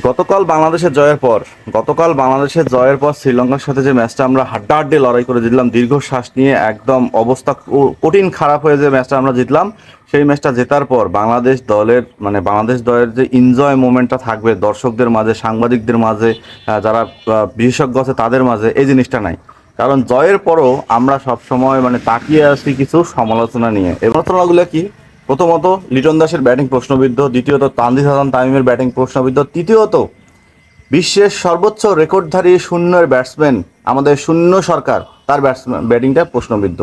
গতকাল বাংলাদেশের জয়ের পর, গতকাল বাংলাদেশের জয়ের পর শ্রীলঙ্কার সাথে যে ম্যাচটা আমরা হাড্ডাহাড্ডি লড়াই করে জিতলাম, দীর্ঘ শ্বাস নিয়ে একদম অবস্থা কঠিন খারাপ হয়ে যে ম্যাচটা আমরা জিতলাম, সেই ম্যাচটা জেতার পর বাংলাদেশ দলের মানে বাংলাদেশ দলের যে এনজয় মোমেন্টটা থাকবে, দর্শকদের মাঝে, সাংবাদিকদের মাঝে যারা বিশেষজ্ঞ আছে তাদের মাঝে, এই জিনিসটা নাই। কারণ জয়ের পরও আমরা সব সময় মানে তাকিয়ে আসি কিছু সমালোচনা নিয়ে। এই সমালোচনাগুলো কি? প্রথমত, লিটন দাসের ব্যাটিং প্রশ্নবিদ্ধ, দ্বিতীয়ত, তানজিদ হাসান তামিমের ব্যাটিং প্রশ্নবিদ্ধ, তৃতীয়ত, বিশ্বের সর্বোচ্চ রেকর্ডধারী শূন্যের ব্যাটসম্যান, আমাদের শূন্য সরকার, তার ব্যাটসম্যান ব্যাটিংটা প্রশ্নবিদ্ধ।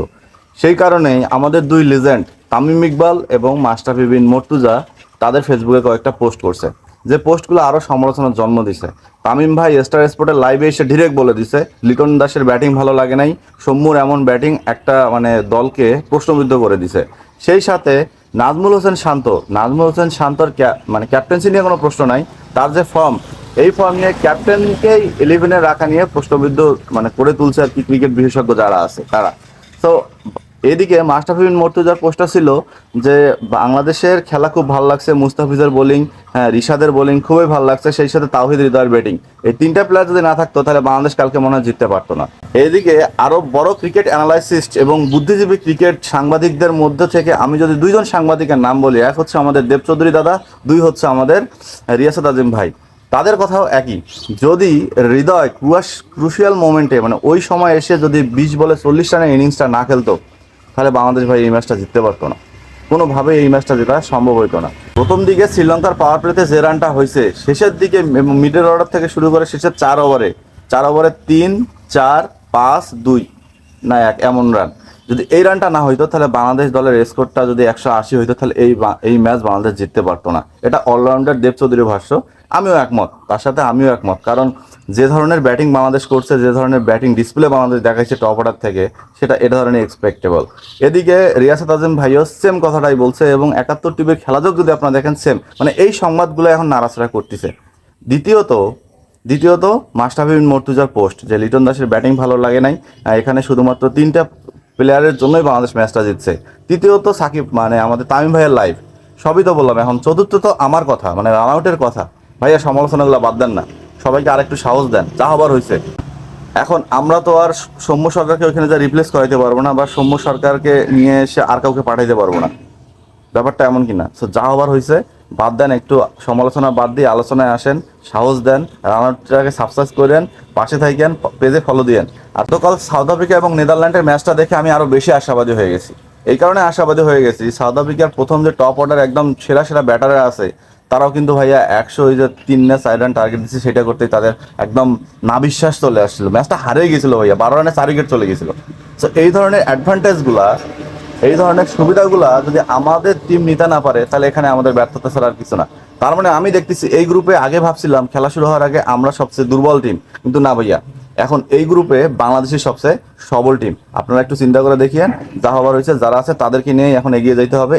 সেই কারণে আমাদের দুই লিজেন্ড তামিম ইকবাল এবং মাস্টাফি বিন মর্তুজা, তাদের ফেসবুকে কয়েকটা পোস্ট করছে। যে পোস্টগুলো আরও সমালোচনার জন্ম দিছে। তামিম ভাই স্টার স্পোর্টের লাইভে এসে ডিরেক্ট বলে দিছে, লিটন দাসের ব্যাটিং ভালো লাগে নাই, সৌম্যর এমন ব্যাটিং একটা মানে দলকে প্রশ্নবিদ্ধ করে দিছে। সেই সাথে নাজমুল হোসেন শান্ত, নাজমুল হোসেন শান্তর মানে ক্যাপ্টেন্সি নিয়ে কোনো প্রশ্ন নাই। তার যে ফর্ম এই ফর্ম নিয়ে ক্যাপ্টেনকেই ইলেভেনে রাখা নিয়ে প্রশ্নবিদ্ধ মানে করে তুলছে আর কি ক্রিকেট বিশেষজ্ঞ যারা আছে, তারা। তো এদিকে মাস্টাফিবিন মর্তুজার পোস্টটা ছিল যে, বাংলাদেশের খেলা খুব ভালো লাগছে, মুস্তাফিজের বোলিং হ্যাঁ রিশাদের বোলিং খুবই ভালো লাগছে, সেই সাথে তাওহিদ হৃদয়ের ব্যাটিং এই তিনটা প্লেয়ার যদি না থাকতো, তাহলে বাংলাদেশ কালকে মনে হয় জিততে পারতো না। এদিকে আরও বড় ক্রিকেট অ্যানালাইসিস্ট এবং বুদ্ধিজীবী ক্রিকেট সাংবাদিকদের মধ্যে থেকে আমি যদি দুইজন সাংবাদিকের নাম বলি, এক হচ্ছে আমাদের দেব চৌধুরী দাদা, দুই হচ্ছে আমাদের রিয়াসাদ আজিম ভাই। তাদের কথাও একই। যদি হৃদয় ক্রুয়াশ ক্রুশিয়াল মোমেন্টে মানে ওই সময় এসে যদি বিশ বলে চল্লিশ রানের ইনিংসটা না খেলতো, তাহলে বাংলাদেশ ভাই এই ম্যাচটা জিততে পারতো না। কোনোভাবে এই ম্যাচটা জেতা সম্ভব হতো না। প্রথম দিকে শ্রীলঙ্কার পাওয়ার প্লেতে যে রানটা হয়েছে শেষের দিকে মিডল অর্ডার থেকে শুরু করে শেষের চার ওভারে চার ওভারে তিন, চার পাঁচ, দুই, না এক, এমন রান যদি এই রানটা না হইতো, তাহলে বাংলাদেশ দলের স্কোরটা যদি একশো আশি হইতো, তাহলে এই এই ম্যাচ বাংলাদেশ জিততে পারতো না। এটা অলরাউন্ডার দেব চৌধুরীর ভাষ্য। আমিও একমত। তার সাথে আমিও একমত। কারণ যে ধরনের ব্যাটিং বাংলাদেশ করছে, যে ধরনের ব্যাটিং ডিসপ্লে বাংলাদেশ দেখাইছে টপ অর্ডার থেকে, সেটা এ ধরনের এক্সপেক্টেবল এদিকে রিয়াসাত আজম ভাইও সেম কথাটাই বলছে এবং একাত্তর টিভির খেলাযোগ যদি আপনারা দেখেন সেম মানে এই সংবাদগুলো এখন নাড়াচাড়া করতেছে। দ্বিতীয়ত দ্বিতীয়ত মাস্টাফিবিন মর্তুজার পোস্ট, যে লিটন দাসের ব্যাটিং ভালো লাগে নাই এখানে শুধুমাত্র তিনটা প্লেয়ারের জন্যই বাংলাদেশ ম্যাচটা জিতছে। তৃতীয়ত, সাকিব মানে আমাদের তামিম ভাইয়ের লাইভ সবই তো বললাম, এখন চতুর্থ তো আমার কথা মানে রান আউটের কথা। ভাইয়া, সমালোচনাগুলো বাদ দেন না, সবাইকে আরেকটু সাহস দেন, যা হবার হয়েছে এখন আমরা তো আর সৌম্য সরকারকে ওখানে যা রিপ্লেস করাইতে পারব না, বা সৌম্য সরকারকে নিয়ে এসে আর কাউকে পাঠাইতে পারব না। ব্যাপারটা এমন কি না সো যা হবার হয়েছে বাদ দেন, একটু সমালোচনা বাদ দিয়ে আলোচনায় আসেন, সাহস দেন, রানারটাকে সাবস্ক্রাইব করেন, পাশে থাকেন, পেজে ফলো দিয়েন। আর তো কাল সাউথ আফ্রিকা এবং নেদারল্যান্ডের ম্যাচটা দেখে আমি আরও বেশি আশাবাদী হয়ে গেছি। এই কারণে আশাবাদী হয়ে গেছি সাউথ আফ্রিকার প্রথম যে টপ অর্ডার একদম সেরা সেরা ব্যাটারে আছে, তারাও কিন্তু ভাইয়া একশো ওই যে তিন না চার রান টার্গেট দিচ্ছে, সেটা করতেই তাদের একদম না বিশ্বাস চলে আসছিল। ম্যাচটা হারিয়ে গেছিল ভাইয়া, বারো রানে চার উইকেট চলে গেছিল। তো এই ধরনের অ্যাডভান্টেজগুলা এই ধরনের সুবিধাগুলা যদি আমাদের টিম নিতে না পারে, তাহলে এখানে আমাদের ব্যর্থতা ছাড়া আর কিছু না। তার মানে আমি দেখতেছি এই গ্রুপে আগে ভাবছিলাম খেলা শুরু হওয়ার আগে আমরা সবচেয়ে দুর্বল টিম কিন্তু না ভাইয়া। এখন এই গ্রুপে বাংলাদেশের সবচেয়ে সবল টিম আপনারা একটু চিন্তা করে দেখিয়েন, যা হবার হয়েছে, যারা আছে তাদেরকে নিয়ে এখন এগিয়ে যেতে হবে।